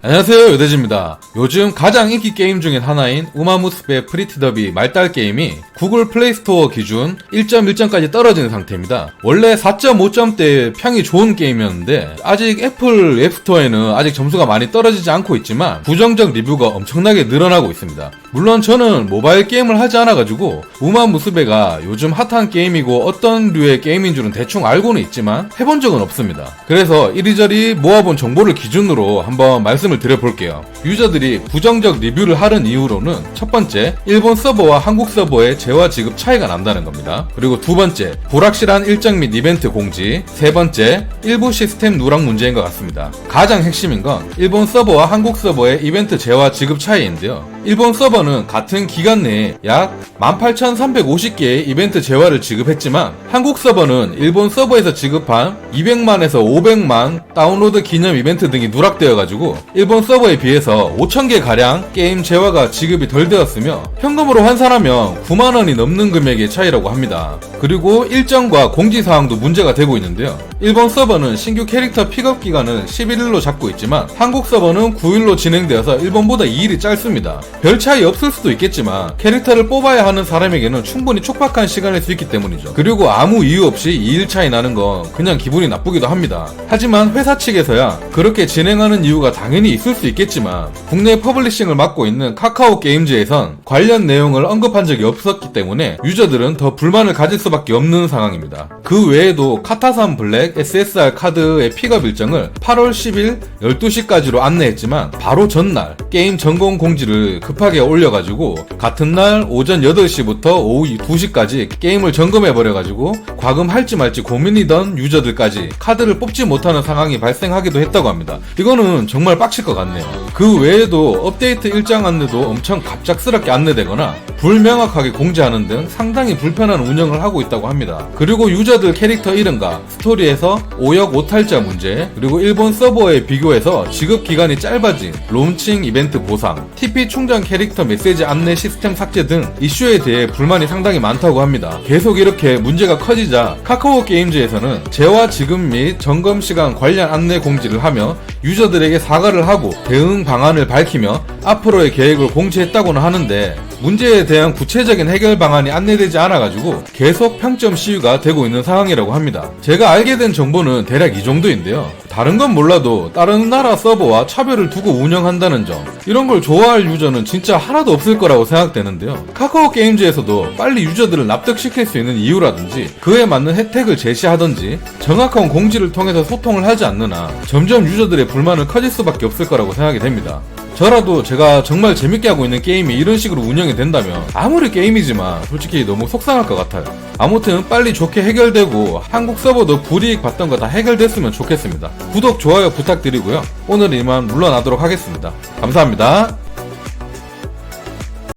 안녕하세요 요대지입니다. 요즘 가장 인기 게임 중인 하나인 우마무스베 프리티더비 말달 게임이 구글 플레이스토어 기준 1.1점까지 떨어지는 상태입니다. 원래 4.5점대 평이 좋은 게임이었는데 아직 애플 앱스토어에는 아직 점수가 많이 떨어지지 않고 있지만 부정적 리뷰가 엄청나게 늘어나고 있습니다. 물론 저는 모바일 게임을 하지 않아가지고 우마무스베가 요즘 핫한 게임이고 어떤 류의 게임인 줄은 대충 알고는 있지만 해본 적은 없습니다. 그래서 이리저리 모아본 정보를 기준으로 한번 말씀을 드려볼게요. 유저들이 부정적 리뷰를 하는 이유로는 첫 번째, 일본 서버와 한국 서버의 재화 지급 차이가 난다는 겁니다. 그리고 두 번째, 불확실한 일정 및 이벤트 공지. 세 번째, 일부 시스템 누락 문제인 것 같습니다. 가장 핵심인 건 일본 서버와 한국 서버의 이벤트 재화 지급 차이인데요. 일본 서버는 같은 기간 내에 약 18,350개의 이벤트 재화를 지급했지만 한국 서버는 일본 서버에서 지급한 200만에서 500만 다운로드 기념 이벤트 등이 누락되어가지고 일본 서버에 비해서 5,000개 가량 게임 재화가 지급이 덜 되었으며 현금으로 환산하면 9만 원이 넘는 금액의 차이라고 합니다. 그리고 일정과 공지 사항도 문제가 되고 있는데요. 일본 서버는 신규 캐릭터 픽업 기간을 11일로 잡고 있지만 한국 서버는 9일로 진행되어서 일본보다 2일이 짧습니다. 별 차이 없을 수도 있겠지만 캐릭터를 뽑아야 하는 사람에게는 충분히 촉박한 시간일 수 있기 때문이죠. 그리고 아무 이유 없이 2일 차이 나는 건 그냥 기분이 나쁘기도 합니다. 하지만 회사 측에서야 그렇게 진행하는 이유가 당연히 있을 수 있겠지만 국내 퍼블리싱을 맡고 있는 카카오 게임즈에선 관련 내용을 언급한 적이 없었기 때문에 유저들은 더 불만을 가질 수밖에 없는 상황입니다. 그 외에도 카타산 블랙 SSR 카드의 픽업 일정을 8월 10일 12시까지로 안내했지만 바로 전날 게임 전공 공지를 급하게 올려가지고 같은 날 오전 8시부터 오후 2시까지 게임을 점검해버려가지고 과금할지 말지 고민이던 유저들까지 카드를 뽑지 못하는 상황이 발생하기도 했다고 합니다. 이거는 정말 빡칠 것 같네요. 그 외에도 업데이트 일정 안내도 엄청 갑작스럽게 안내되거나 불명확하게 공지하는 등 상당히 불편한 운영을 하고 있다고 합니다. 그리고 유저들 캐릭터 이름과 스토리에서 오역 오탈자 문제, 그리고 일본 서버에 비교해서 지급 기간이 짧아진 론칭 이벤트 보상, TP 충전 캐릭터 메시지 안내 시스템 삭제 등 이슈에 대해 불만이 상당히 많다고 합니다. 계속 이렇게 문제가 커지자 카카오 게임즈에서는 재화 지급 및 점검 시간 관련 안내 공지를 하며 유저들에게 사과를 하고 대응 방안을 밝히며 앞으로의 계획을 공지했다고는 하는데 문제에 대한 구체적인 해결 방안이 안내되지 않아가지고 계속 평점 시위가 되고 있는 상황이라고 합니다. 제가 알게 된 정보는 대략 이 정도인데요. 다른 건 몰라도 다른 나라 서버와 차별을 두고 운영한다는 점 이런 걸 좋아할 유저는 진짜 하나도 없을 거라고 생각되는데요. 카카오 게임즈에서도 빨리 유저들을 납득시킬 수 있는 이유라든지 그에 맞는 혜택을 제시하든지 정확한 공지를 통해서 소통을 하지 않는 한 점점 유저들의 불만은 커질 수밖에 없을 거라고 생각이 됩니다. 저라도 제가 정말 재밌게 하고 있는 게임이 이런 식으로 운영이 된다면 아무리 게임이지만 솔직히 너무 속상할 것 같아요. 아무튼 빨리 좋게 해결되고 한국 서버도 불이익 받던 거 다 해결됐으면 좋겠습니다. 구독, 좋아요 부탁드리고요. 오늘 이만 물러나도록 하겠습니다. 감사합니다.